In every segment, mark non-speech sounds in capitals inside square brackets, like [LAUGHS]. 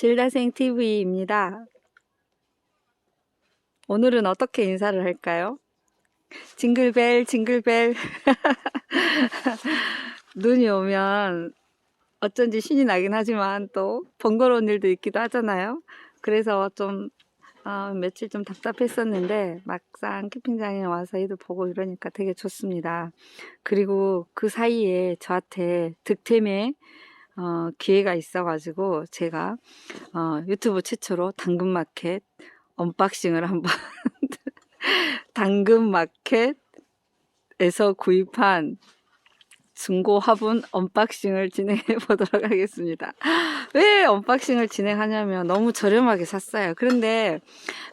질다생 TV입니다. 오늘은 어떻게 인사를 할까요? 징글벨, 징글벨. [LAUGHS] 눈이 오면 어쩐지 신이 나긴 하지만 또 번거로운 일도 있기도 하잖아요. 그래서 좀 어, 며칠 좀 답답했었는데 막상 캠핑장에 와서 애들 보고 이러니까 되게 좋습니다. 그리고 그 사이에 저한테 득템의 어, 기회가 있어가지고 제가 어, 유튜브 최초로 당근마켓 언박싱을 한번 [LAUGHS] 당근마켓에서 구입한 중고 화분 언박싱을 진행해 [LAUGHS] 보도록 하겠습니다. 왜 언박싱을 진행하냐면 너무 저렴하게 샀어요. 그런데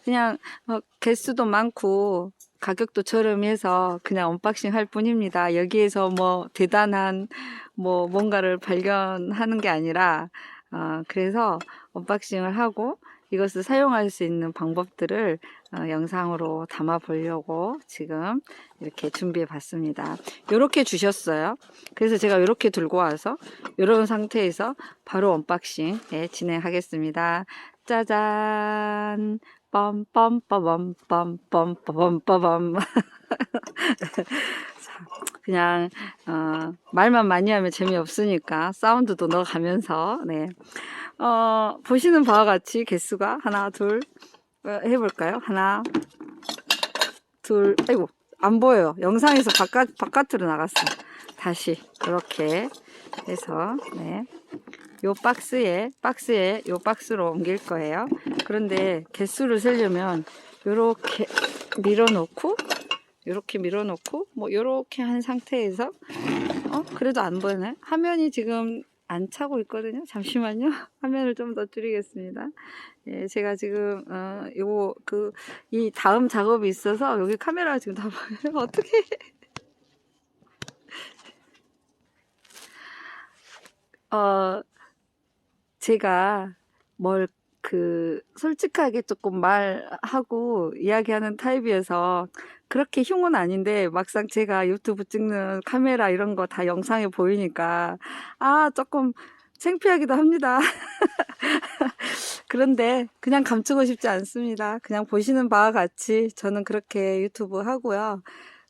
그냥 어, 개수도 많고 가격도 저렴해서 그냥 언박싱 할 뿐입니다. 여기에서 뭐 대단한 뭐 뭔가를 발견하는 게 아니라 어, 그래서 언박싱을 하고 이것을 사용할 수 있는 방법들을 어, 영상으로 담아 보려고 지금 이렇게 준비해 봤습니다. 이렇게 주셨어요. 그래서 제가 이렇게 들고 와서 이런 상태에서 바로 언박싱 예, 진행하겠습니다. 짜잔! 빰빰빠밤 빰빰빰빰빰빰 자, [LAUGHS] [LAUGHS] 그냥 어, 말만 많이 하면 재미없으니까 사운드도 넣어가면서 네. 어, 보시는 바와 같이 개수가 하나 둘 어, 해볼까요? 하나 둘 아이고 안 보여요. 영상에서 바깥 바깥으로 나갔어. 다시 이렇게 해서 네. 요 박스에 박스에 요 박스로 옮길 거예요. 그런데 개수를 세려면 요렇게 밀어놓고 요렇게 밀어놓고 뭐 요렇게 한 상태에서 어 그래도 안 보이네. 화면이 지금 안 차고 있거든요. 잠시만요. [LAUGHS] 화면을 좀 더 줄이겠습니다. 예, 제가 지금 어 요거 그 이 다음 작업이 있어서 여기 카메라가 지금 다 보여요. [LAUGHS] 어떻게? 어 제가 뭘 그 솔직하게 조금 말하고 이야기하는 타입이어서 그렇게 흉은 아닌데 막상 제가 유튜브 찍는 카메라 이런 거 다 영상에 보이니까 아 조금 창피하기도 합니다. [LAUGHS] 그런데 그냥 감추고 싶지 않습니다. 그냥 보시는 바와 같이 저는 그렇게 유튜브 하고요.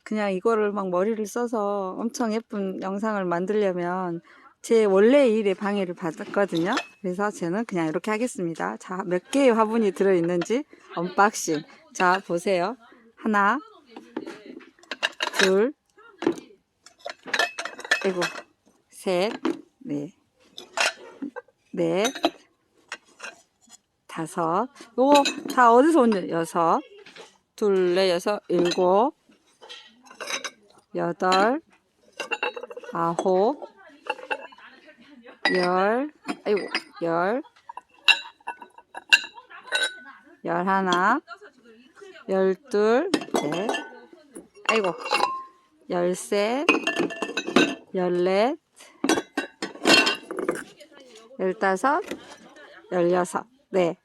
그냥 이거를 막 머리를 써서 엄청 예쁜 영상을 만들려면 제 원래 일에 방해를 받았거든요. 그래서 저는 그냥 이렇게 하겠습니다. 자, 몇 개의 화분이 들어있는지 언박싱. 자, 보세요. 하나, 둘, 아이고, 셋, 넷, 넷, 다섯. 요거 다 어디서 온 여섯, 둘, 넷, 여섯, 일곱, 여덟, 아홉, 열, 아이고, 열, 열 하나, 열둘, 넷, 아이고, 열셋, 열넷, 열다섯, 열여섯, 네.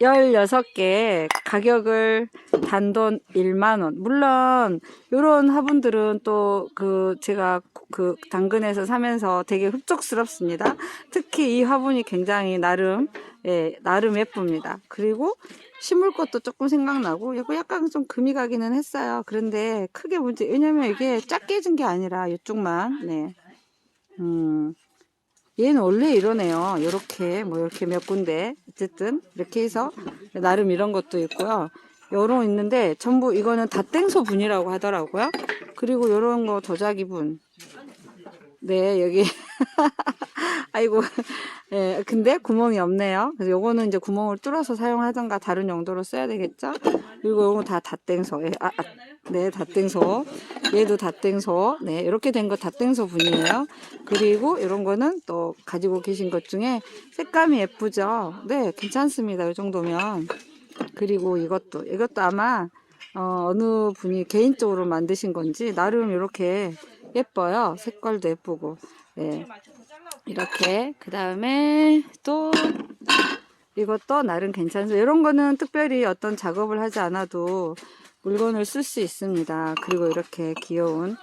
16개 가격을 단돈 1만원. 물론, 요런 화분들은 또 그 제가 그 당근에서 사면서 되게 흡족스럽습니다. 특히 이 화분이 굉장히 나름, 예, 나름 예쁩니다. 그리고 심을 것도 조금 생각나고, 약간 좀 금이 가기는 했어요. 그런데 크게 문제, 왜냐면 이게 작게 진 게 아니라 이쪽만, 네. 음. 얘는 원래 이러네요. 이렇게 뭐 이렇게 몇 군데 어쨌든 이렇게 해서 나름 이런 것도 있고요. 요런 있는데 전부 이거는 다 땡소 분이라고 하더라고요. 그리고 요런 거 도자기 분. 네 여기 [LAUGHS] 아이고 예 근데 구멍이 없네요. 그래서 요거는 이제 구멍을 뚫어서 사용하던가 다른 용도로 써야 되겠죠. 그리고 요거 다 다땡소. 예, 아, 아, 네 다땡소. 얘도 다땡소. 네 이렇게 된거 다땡소 분이에요. 그리고 이런 거는 또 가지고 계신 것 중에 색감이 예쁘죠. 네 괜찮습니다. 이 정도면. 그리고 이것도 이것도 아마 어, 어느 분이 개인적으로 만드신 건지 나름 이렇게 예뻐요. 색깔도 예쁘고. 네. 이렇게 그 다음에 또 이것도 나름 괜찮습니다. 이런 거는 특별히 어떤 작업을 하지 않아도 물건을 쓸 수 있습니다. 그리고 이렇게 귀여운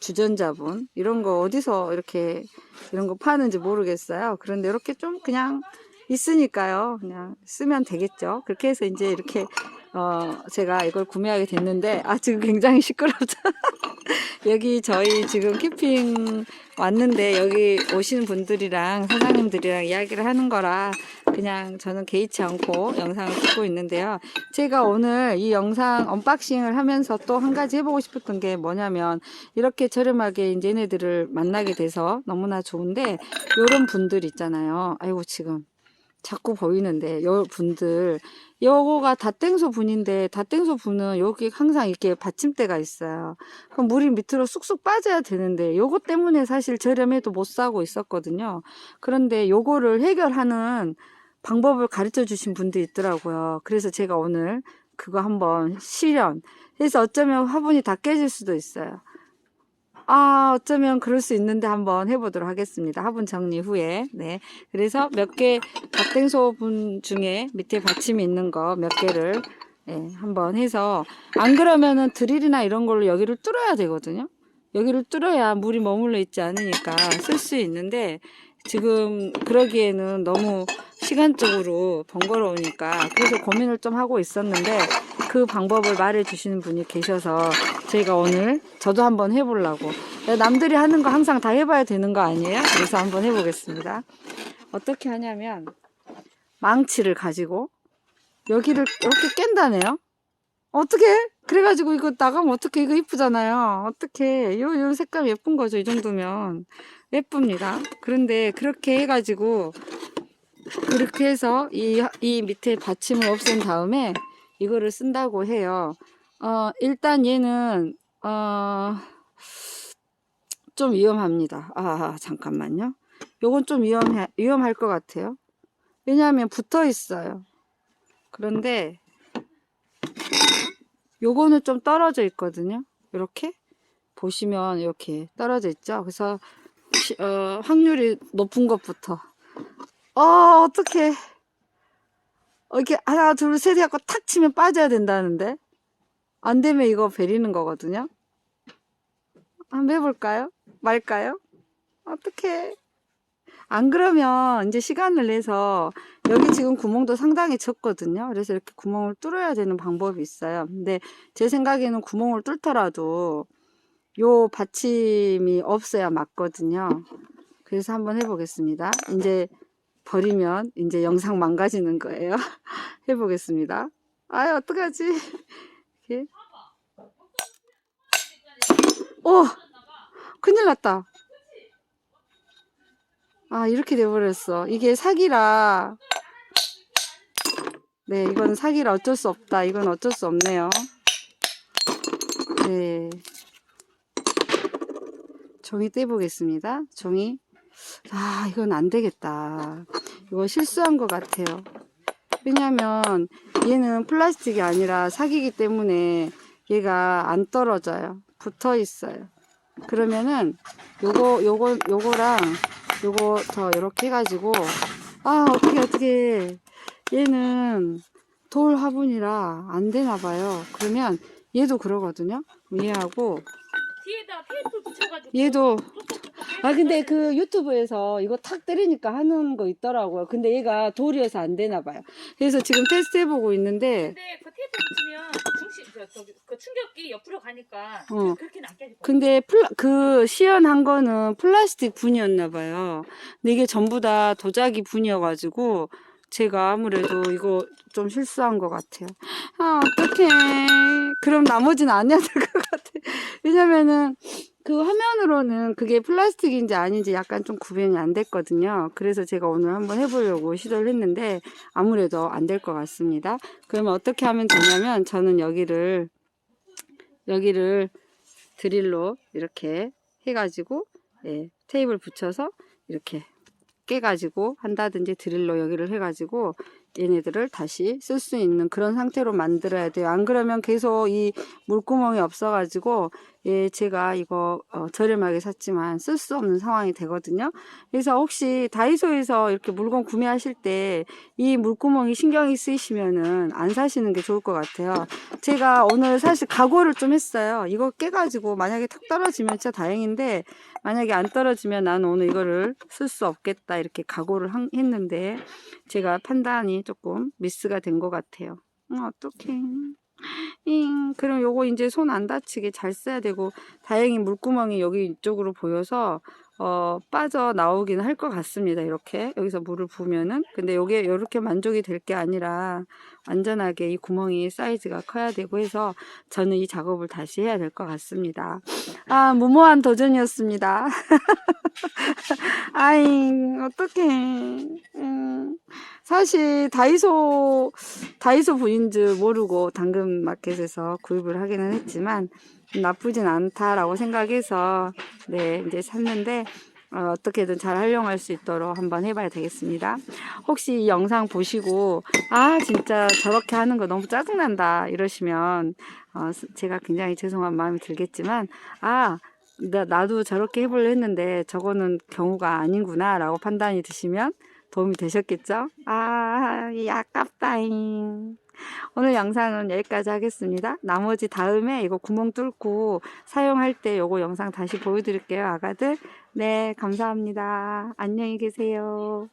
주전자분 이런 거 어디서 이렇게 이런 거 파는지 모르겠어요. 그런데 이렇게 좀 그냥 있으니까요. 그냥 쓰면 되겠죠. 그렇게 해서 이제 이렇게 어 제가 이걸 구매하게 됐는데 아 지금 굉장히 시끄럽죠. [LAUGHS] 여기 저희 지금 캠핑 왔는데 여기 오시는 분들이랑 사장님들이랑 이야기를 하는 거라 그냥 저는 개의치 않고 영상을 찍고 있는데요. 제가 오늘 이 영상 언박싱을 하면서 또 한 가지 해보고 싶었던 게 뭐냐면 이렇게 저렴하게 이제 얘네들을 만나게 돼서 너무나 좋은데 요런 분들 있잖아요. 아이고 지금 자꾸 보이는데 요 분들 요거가 다땡소 분인데 다땡소 분은 여기 항상 이렇게 받침대가 있어요. 그럼 물이 밑으로 쑥쑥 빠져야 되는데 요거 때문에 사실 저렴해도 못 사고 있었거든요. 그런데 요거를 해결하는 방법을 가르쳐 주신 분들이 있더라고요. 그래서 제가 오늘 그거 한번 실현. 해서 어쩌면 화분이 다 깨질 수도 있어요. 아, 어쩌면 그럴 수 있는데 한번 해보도록 하겠습니다. 화분 정리 후에. 네. 그래서 몇 개, 갓땡소 분 중에 밑에 받침이 있는 거 몇 개를, 예, 한번 해서, 안 그러면은 드릴이나 이런 걸로 여기를 뚫어야 되거든요. 여기를 뚫어야 물이 머물러 있지 않으니까 쓸 수 있는데, 지금 그러기에는 너무 시간적으로 번거로우니까 그래서 고민을 좀 하고 있었는데 그 방법을 말해 주시는 분이 계셔서 저희가 오늘 저도 한번 해보려고 남들이 하는 거 항상 다 해봐야 되는 거 아니에요? 그래서 한번 해보겠습니다. 어떻게 하냐면 망치를 가지고 여기를 이렇게 깬다네요. 어떻게? 그래가지고 이거 나가면 어떻게 이거 이쁘잖아요. 어떻게? 요, 요 색감 예쁜 거죠. 이 정도면 예쁩니다. 그런데 그렇게 해가지고 그렇게 해서 이, 이 밑에 받침을 없앤 다음에 이거를 쓴다고 해요. 어, 일단 얘는, 어, 좀 위험합니다. 아, 잠깐만요. 요건 좀 위험해, 위험할 것 같아요. 왜냐하면 붙어 있어요. 그런데, 요거는 좀 떨어져 있거든요. 이렇게. 보시면 이렇게 떨어져 있죠. 그래서, 시- 어, 확률이 높은 것부터. 어, 어떡해. 어, 이렇게 하나, 둘, 셋 해갖고 탁 치면 빠져야 된다는데. 안 되면 이거 베리는 거거든요. 한번 해볼까요? 말까요? 어떡해. 안 그러면 이제 시간을 내서 여기 지금 구멍도 상당히 쳤거든요. 그래서 이렇게 구멍을 뚫어야 되는 방법이 있어요. 근데 제 생각에는 구멍을 뚫더라도 요 받침이 없어야 맞거든요. 그래서 한번 해보겠습니다. 이제 버리면 이제 영상 망가지는 거예요. [LAUGHS] 해보겠습니다. 아유, 어떡하지? 이렇게. 오! 큰일 났다. 아, 이렇게 돼버렸어. 이게 사기라. 네, 이건 사기라 어쩔 수 없다. 이건 어쩔 수 없네요. 네. 종이 떼보겠습니다. 종이. 아, 이건 안 되겠다. 이거 실수한 것 같아요. 왜냐면 얘는 플라스틱이 아니라 사기기 때문에 얘가 안 떨어져요. 붙어 있어요. 그러면은 요거 요거 요거랑 요거 더 이렇게 해가지고 아 어떻게 어떻게 얘는 돌 화분이라 안 되나 봐요. 그러면 얘도 그러거든요. 얘하고 얘도 아 근데 그 유튜브에서 이거 탁 때리니까 하는 거 있더라고요. 근데 얘가 돌이어서 안 되나 봐요. 그래서 지금 테스트 해보고 있는데 근데 그 테이프 붙이면 중심 저, 저기 그 충격기 옆으로 가니까 어. 그렇게는 안 깨질. 근데 플라, 그 시연한 거는 플라스틱 분이었나 봐요. 근데 이게 전부 다 도자기 분이어가지고 제가 아무래도 이거 좀 실수한 것 같아요. 아 어떡해. 그럼 나머지는 안 해야 될 것 같아. 왜냐면은 그 화면으로는 그게 플라스틱인지 아닌지 약간 좀 구별이 안 됐거든요. 그래서 제가 오늘 한번 해보려고 시도를 했는데 아무래도 안 될 것 같습니다. 그러면 어떻게 하면 되냐면 저는 여기를 여기를 드릴로 이렇게 해가지고 예, 테이블 붙여서 이렇게 깨가지고 한다든지 드릴로 여기를 해가지고 얘네들을 다시 쓸 수 있는 그런 상태로 만들어야 돼요. 안 그러면 계속 이 물구멍이 없어가지고 예, 제가 이거 어, 저렴하게 샀지만 쓸 수 없는 상황이 되거든요. 그래서 혹시 다이소에서 이렇게 물건 구매하실 때 이 물구멍이 신경이 쓰이시면은 안 사시는 게 좋을 것 같아요. 제가 오늘 사실 각오를 좀 했어요. 이거 깨가지고 만약에 탁 떨어지면 진짜 다행인데 만약에 안 떨어지면 난 오늘 이거를 쓸 수 없겠다 이렇게 각오를 한- 했는데 제가 판단이 조금 미스가 된 것 같아요. 어, 어떡해. 잉, 그럼 요거 이제 손 안 다치게 잘 써야 되고, 다행히 물구멍이 여기 이쪽으로 보여서, 어, 빠져 나오긴 할 것 같습니다. 이렇게. 여기서 물을 부으면은. 근데 요게 이렇게 만족이 될 게 아니라, 완전하게 이 구멍이 사이즈가 커야 되고 해서, 저는 이 작업을 다시 해야 될 것 같습니다. 아, 무모한 도전이었습니다. [LAUGHS] 아잉, 어떡해. 음, 사실, 다이소, 다이소 부인 줄 모르고 당근마켓에서 구입을 하기는 했지만 나쁘진 않다라고 생각해서 네 이제 샀는데 어, 어떻게든 잘 활용할 수 있도록 한번 해봐야 되겠습니다. 혹시 이 영상 보시고 아 진짜 저렇게 하는 거 너무 짜증난다 이러시면 어, 제가 굉장히 죄송한 마음이 들겠지만 아 나, 나도 저렇게 해보려 했는데 저거는 경우가 아니구나 라고 판단이 드시면 도움이 되셨겠죠? 아, 이 아깝다잉. [LAUGHS] 오늘 영상은 여기까지 하겠습니다. 나머지 다음에 이거 구멍 뚫고 사용할 때 요거 영상 다시 보여드릴게요, 아가들. 네, 감사합니다. 안녕히 계세요.